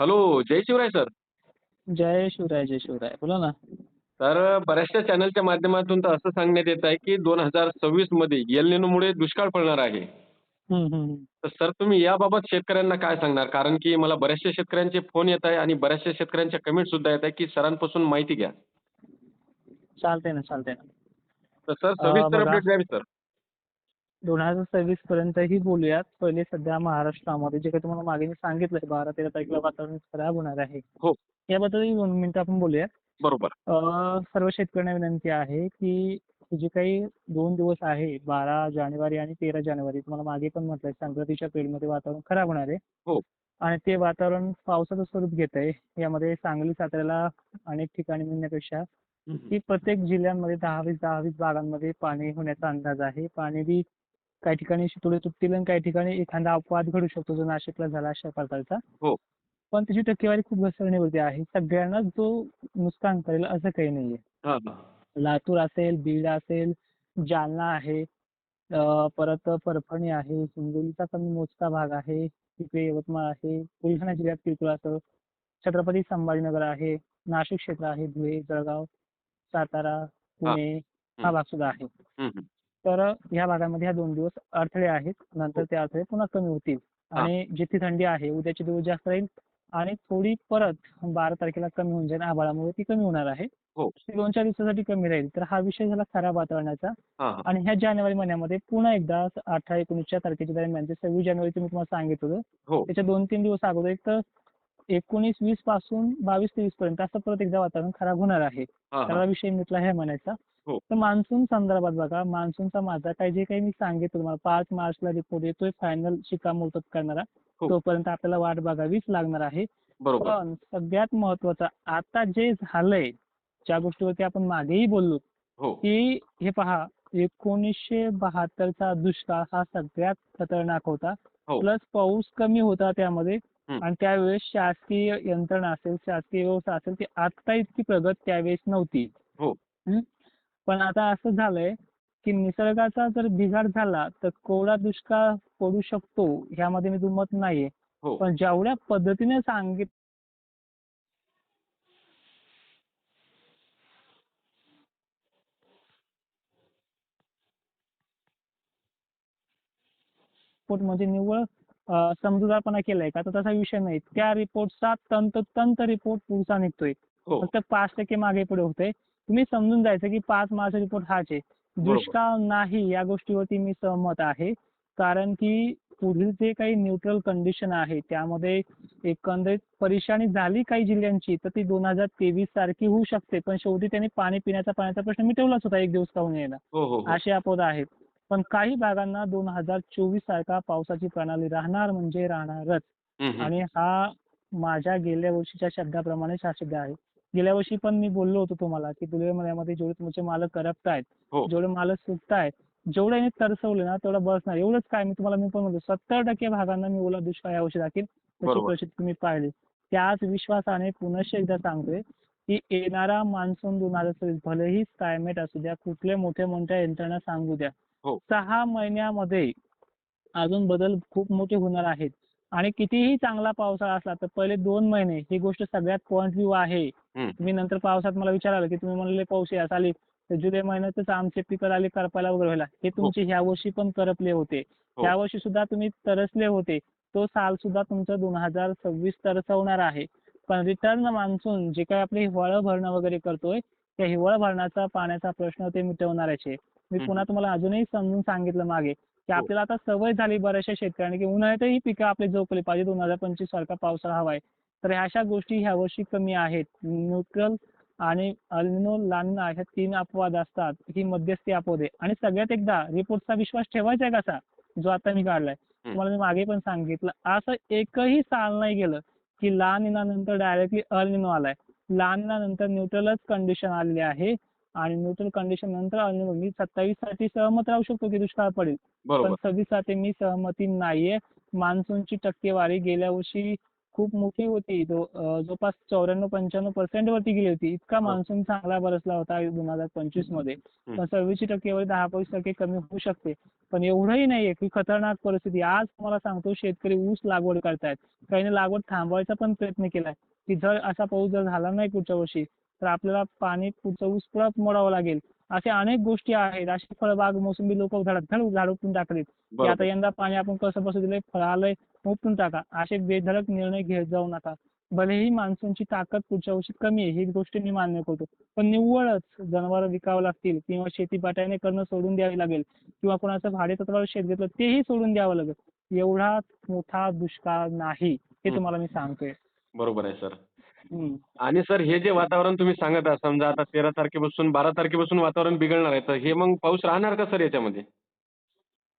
Hello जय Shivray sir. जय शिवराय जय शिवराय. बोला ना. तर बऱ्याचशा चॅनलच्या माध्यमातून तर असं सांगण्यात येत आहे की दोन हजार सव्वीसमध्ये एल निनोमुळे दुष्काळ पडणार आहे. तर सर तुम्ही याबाबत शेतकऱ्यांना काय सांगणार? कारण की मला बऱ्याचशा शेतकऱ्यांचे फोन येत आहे आणि बऱ्याचशा शेतकऱ्यांच्या कमेंट सुद्धा येत आहे की सरांपासून माहिती घ्या. चालतंय ना चालतंय ना. तर सर सविस्तर. अपडेट द्यावी सर. दोन हजार सव्वीस पर्यंतही बोलूयात. पहिले सध्या महाराष्ट्रामध्ये जे काही तुम्हाला मागे मी सांगितलंय बारा तेरा तारखेला वातावरण खराब होणार आहे. हो. याबद्दलही दोन मिनिटं आपण बोलूयात. बरोबर. सर्व शेतकऱ्यांना विनंती आहे की जे काही दोन दिवस आहे बारा जानेवारी आणि तेरा जानेवारी तुम्हाला मागे पण म्हटलंय संक्रांतीच्या पिरियडमध्ये वातावरण खराब होणार आहे. हो. आणि ते वातावरण पावसाचं स्वरूप घेत आहे. यामध्ये सांगली साताऱ्याला अनेक ठिकाणी म्हणण्यापेक्षा की प्रत्येक जिल्ह्यांमध्ये दहा वीस दहा वीस भागांमध्ये पाणी होण्याचा अंदाज आहे. पाणी बी काही ठिकाणी थोडे तुटतील आणि काही ठिकाणी एखादा अपवाद घडू शकतो जो नाशिकला झाला अशा प्रकारचा हो. पण त्याची टक्केवारी खूप घसरण्यावरती आहे सगळ्यांनाच जो नुकसान करेल असं काही नाहीये हा हा लातूर असेल बीड असेल जालना आहे अं, परत परभणी आहे हिंगोलीचा कमी मोजका भाग आहे तिकडे यवतमाळ आहे बुलढाणा जिल्ह्यात किरकोळ असं छत्रपती संभाजीनगर आहे नाशिक क्षेत्र आहे धुळे जळगाव सातारा पुणे हा. भाग सुद्धा आहे. तर ह्या भागामध्ये ह्या दोन दिवस अडथळे आहेत. नंतर ते अडथळे पुन्हा कमी होतील. हा. आणि जिथे थंडी आहे उद्याचे दिवस जास्त राहील आणि थोडी परत बारा तारखेला कमी होऊन जाईल. आभाळामुळे ती कमी होणार आहे. हो. ती दोन चार दिवसासाठी कमी राहील. तर हा विषय झाला खराब वातावरणाचा. हा हा. आणि ह्या जानेवारी महिन्यामध्ये पुन्हा एकदा अठरा एकोणीसच्या तारखेच्या दरम्यान सव्वीस जानेवारीचं मी तुम्हाला सांगितलं होतं हो. त्याच्या दोन तीन दिवस अगोदर एक तर एकोणीस वीसपासून बावीस तेवीस पर्यंत असं परत एकदा वातावरण खराब होणार आहे हा त्याला हा विषय मिटला ह्या महिन्याचा हो. तर मान्सून संदर्भात बघा मान्सूनचा माझा काही जे काही मी सांगितलं तुम्हाला पाच मार्चला रिपोर्ट येतोय फायनल शिक्कामोर्तब करणारा हो. तोपर्यंत आपल्याला वाट बघावीच लागणार आहे पण सगळ्यात महत्वाचं आता जे झालंय ज्या गोष्टीवरती आपण मागेही बोललो हो की हे पहा एकोणीसशे बहात्तरचा दुष्काळ हा सगळ्यात खतरनाक होता हो. प्लस पाऊस कमी होता त्यामध्ये. आणि त्यावेळेस शासकीय यंत्रणा असेल शासकीय व्यवस्था असेल ती आता इतकी प्रगत त्यावेळेस नव्हती. हो. पण आता असं झालंय की निसर्गाचा जर बिघाड झाला तर कोरडा दुष्काळ पडू शकतो ह्यामध्ये मी दुमत नाहीये. हो. पण जेवढ्या पद्धतीने सांगित म्हणजे निव्वळ अं, समजूतदारपणा केलाय का? तर तसा विषय नाही. त्या रिपोर्टचा तंतोतंत रिपोर्ट पुढचा निघतोय. हो. फक्त पाच टक्के मागे पुढे होते तुम्ही समजून जायचं की पाच मार्च रिपोर्ट हाच. आहे दुष्काळ नाही या गोष्टीवरती मी सहमत आहे. कारण की पुढील जे काही न्यूट्रल कंडिशन आहे त्यामध्ये एकंदरीत परेशानी झाली काही जिल्ह्यांची तर ती दोन हजार तेवीस सारखी होऊ शकते. पण शेवटी त्यांनी पाणी पिण्याचा पाण्याचा प्रश्न मिटवलाच होता एक दिवस का होईना. हो हो हो. असे अपवाद आहेत पण काही भागांना दोन हजार चोवीस सारखा पावसाची प्रणाली राहणार म्हणजे राहणारच. आणि हा माझ्या गेल्या वर्षीच्या शब्दाप्रमाणेच हा शब्द आहे गेल्या वर्षी पण मी बोललो होतो तुम्हाला की जुलै महिन्यामध्ये जेवढे तुमचे मालक करप्ट आहेत हो. जेवढे मालक सुटत आहेत जेवढे यांनी तरसवले ना तेवढं बसणार एवढंच काय मी तुम्हाला मी पण म्हणतो सत्तर टक्के भागांना मी ओला दुष्काळ यावर्षी दाखील त्याची. परिस्थिती तुम्ही पाहिली त्याच विश्वासाने पुनश्च एकदा सांगतोय की येणारा मान्सून दोन हजार चोवीस भलेही क्लायमेट असू द्या कुठले मोठे मोठ्या यंत्रणा सांगू द्या. सहा महिन्यामध्ये अजून बदल खूप मोठे होणार आहेत. आणि कितीही चांगला पावसाळा असला तर पहिले दोन महिने ही गोष्ट सगळ्यात पॉईंट व्ह्यू आहे. तुम्ही नंतर पावसात मला विचाराल की तुम्ही म्हणले पाऊस या आली. तर जुलै महिन्यातच आमचे पिकं आले करपायला वगैरे व्हायला. हे तुमचे ह्या वर्षी पण करपले होते. हो. ह्या वर्षी सुद्धा तुम्ही तरसले होते. तो साल सुद्धा तुमचं दोन हजार सव्वीस तरसवणार आहे. पण रिटर्न मान्सून जे काही आपले हिवाळं भरणं वगैरे करतोय त्या हिवाळं भरणाचा पाण्याचा प्रश्न ते मिटवणारच आहे. मी. पुन्हा तुम्हाला अजूनही समजून सांगितलं मागे की हो. आपल्याला आता सवय झाली बऱ्याचशा शेतकऱ्यांनी की उन्हाळ्यातही पिकं आपले जोखली पाहिजे दोन हजार पंचवीस सारखा पावसाळा हवाय. तर ह्या अशा गोष्टी ह्या वर्षी कमी आहेत. न्यूट्रल आणि अल्निनो लानिना ह्या तीन अपवाद असतात ही मध्यस्थी अपवाद आणि सगळ्यात एकदा रिपोर्टचा विश्वास ठेवायचा आहे कसा जो आता मी काढलाय. तुम्हाला मी मागे पण सांगितलं. असं एकही साल नाही गेलं की लानिना नंतर डायरेक्टली अल्निनो आलाय. लानिना नंतर न्यूट्रलच कंडिशन आलेली आहे. आणि न्यूट्रल कंडिशन नंतर अल्निनो मी सत्तावीससाठी सहमत राहू शकतो की दुष्काळ पडेल. पण सव्वीससाठी मी सहमती नाहीये. मान्सूनची टक्केवारी गेल्या वर्षी खूप मोठी होती. जवळपास चौऱ्याण्णव पंच्याण्णव पर्सेंट वरती गेली होती. इतका. मान्सून चांगला बरसला होता दोन हजार पंचवीसमध्ये. पण सव्वीसची टक्केवारी दहा बावीस टक्के कमी होऊ शकते. पण एवढंही नाहीये की खतरनाक परिस्थिती. आज तुम्हाला सांगतो शेतकरी ऊस लागवड करतायत. काहींनी लागवड थांबवायचा पण प्रयत्न केलाय. की जर असा पाऊस जर झाला नाही पुढच्या वर्षी तर आपल्याला पाणी पुढचा ऊस परत मोडावं लागेल. अशा अनेक गोष्टी आहेत. अशी फळबाग मोसंबी लोक झाड उपटून टाकलीत. की आता यंदा पाणी आपण कसं कसं दिलंय फळ आलंय उपटून टाका. असे बेधडक निर्णय घेत जाऊ नका. भलेही मान्सूनची ताकद पुढच्या वर्षी कमी आहे ही गोष्ट मी मान्य करतो. पण निव्वळच जनावरं विकावं लागतील किंवा शेती बाट्याने करणं सोडून द्यावी लागेल किंवा कोणाचं भाडे तत्वावर शेत घेतलं तेही सोडून द्यावं लागेल. एवढा मोठा दुष्काळ नाही हे. तुम्हाला मी सांगतोय. बरोबर आहे सर. आणि सर हे जे वातावरण तुम्ही सांगत आहात समजा आता तेरा तारखेपासून बारा तारखेपासून वातावरण बिघडणार आहे तर हे मग पाऊस राहणार का सर याच्यामध्ये?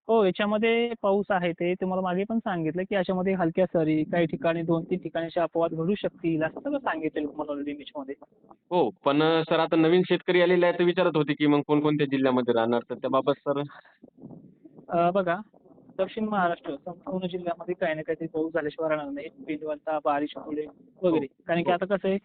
हो याच्यामध्ये पाऊस आहे ते. तुम्हाला मागे पण सांगितलं की याच्यामध्ये हलक्या सरी काही ठिकाणी दोन तीन ठिकाणी अपवाद घडू शकतील असं सगळं सांगितलेलं तुम्हाला ऑलरेडी मध्ये. हो पण सर आता नवीन शेतकरी आलेले आहेत ते विचारत होते की मग कोणकोणत्या जिल्ह्यामध्ये राहणार? तर त्याबाबत सर? बघा दक्षिण महाराष्ट्र संपूर्ण जिल्ह्यामध्ये काही ना काहीतरी पाऊस झाल्याशिवाय राहणार नाही. पेंडवलता बारिश पुढे वगैरे. कारण की हो. आता कसं आहे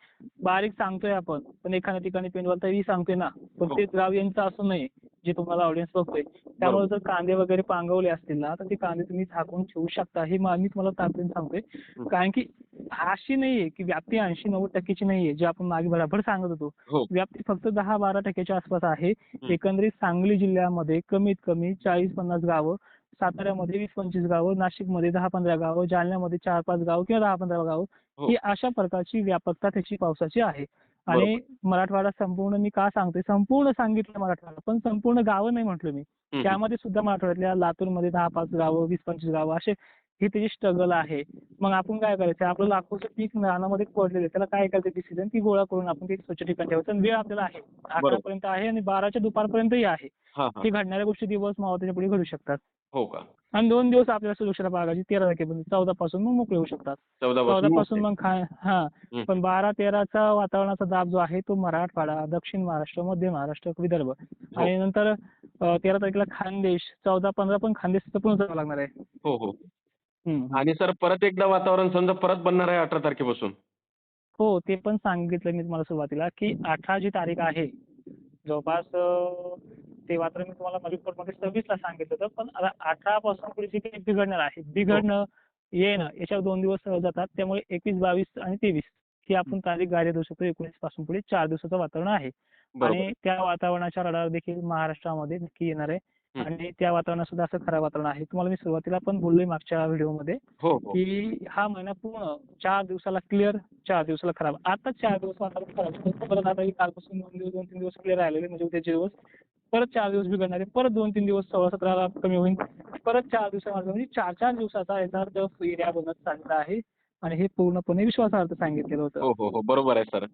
बारीक सांगतोय आपण पण एखाद्या ठिकाणी पेंडवलताही सांगतोय ना. पण हो. तेच गाव यांचं असू नये जे तुम्हाला ऑडियन्स बघतोय. त्यामुळे जर कांदे वगैरे पांगवले असतील ना तर ते कांदे तुम्ही झाकून ठेवू शकता. हे मा- तुम्हाला तात्पर्य सांगतोय. हं. कारण की अशी नाहीये की व्याप्ती ऐंशी नव्वद टक्क्याची नाहीये जे आपण मागे बराबर सांगत होतो. हो. व्याप्ती फक्त दहा बारा टक्क्याच्या आसपास आहे. हं. एकंदरीत सांगली जिल्ह्यामध्ये कमीत कमी चाळीस पन्नास गावं साताऱ्यामध्ये वीस पंचवीस गावं नाशिकमध्ये दहा पंधरा गावं जालन्यामध्ये चार पाच गावं किंवा दहा पंधरा गावं हो. ही अशा प्रकारची व्यापकता त्याची पावसाची आहे. आणि मराठवाडा संपूर्ण मी का सांगतोय संपूर्ण सांगितलं मराठवाडा पण संपूर्ण गावं नाही म्हटलं मी. त्यामध्ये सुद्धा मराठवाड्यातल्या लातूरमध्ये दहा पाच गावं वीस पंचवीस गावं असे हे त्याची स्ट्रगल आहे. मग आपण काय करायचं आपलं लाखोचं पीक रानामध्ये पडलेलं त्याला काय करायचं डिसिजन ती गोळा करून आपण ते स्वच्छ ठिकाणी ठेवायचं आणि वेळ आपल्याला आहे. अकरा पर्यंत आहे आणि बाराच्या दुपारपर्यंतही आहे. हे घडणाऱ्या गोष्टी दिवस मावळत्याच्या पुढे घडू शकतात. हो का? आणि दोन दिवस आपल्याला सुरक्षित बागाची तेरा तारखेपर्यंत. चौदा पासून मग मोकळे होऊ शकतात. चौदा पासून मग हा. हं. पण बारा तेराचा वातावरणाचा दाब जो आहे तो मराठवाडा दक्षिण महाराष्ट्र मध्य महाराष्ट्र विदर्भ. आणि नंतर तेरा तारखेला खानदेश चौदा पंधरा पण खानदेश पण जावं लागणार आहे. हो हो. आणि सर परत एकदा वातावरण समजा परत बनणार आहे अठरा तारखेपासून? हो ते पण सांगितलं मी तुम्हाला सुरुवातीला की अठरा जी तारीख आहे. जवळपास ते मात्र मी तुम्हाला माझ्या रिपोर्टमध्ये सव्वीसला सांगितलं होतं पण आता अठरा पासून पुढे जे काही बिघडणार आहे. बिघडणं येणं याच्यावर दोन दिवस सहज जातात. त्यामुळे एकवीस बावीस आणि तेवीस ही आपण तारीख गाडी देऊ शकतो. एकोणीसपासून पुढे चार दिवसाचं वातावरण आहे. आणि त्या वातावरणाच्या रडार देखील महाराष्ट्रामध्ये नक्की येणार आहे. आणि त्या वातावरणात सुद्धा असं खराब वातावरण आहे. तुम्हाला मी सुरुवातीला पण बोललोय मागच्या व्हिडिओमध्ये हो हो. की हा महिना पूर्ण चार दिवसाला क्लिअर चार दिवसाला खराब. आता चार दिवस वातावरण खराब. परत आता हे कालपासून दोन दिवस दोन तीन दिवस क्लिअर राहिलेले म्हणजे उद्याचे दिवस परत चार दिवस बिघडणारे परत दोन तीन दिवस सोळा सतराला कमी होईल. परत चार दिवसामध्ये म्हणजे चार चार दिवसाचा यथार्थ एरिया बनत चाललेला आहे. आणि हे पूर्णपणे विश्वासार्थ सांगितलेलं होतं. हो हो हो. बरोबर आहे सर.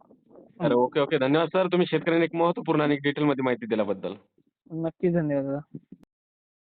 तर ओके ओके. धन्यवाद सर. तुम्ही शेतकऱ्यांनी एक महत्त्वपूर्ण आणि डिटेलमध्ये माहिती दिल्याबद्दल. नक्की धन्यवाद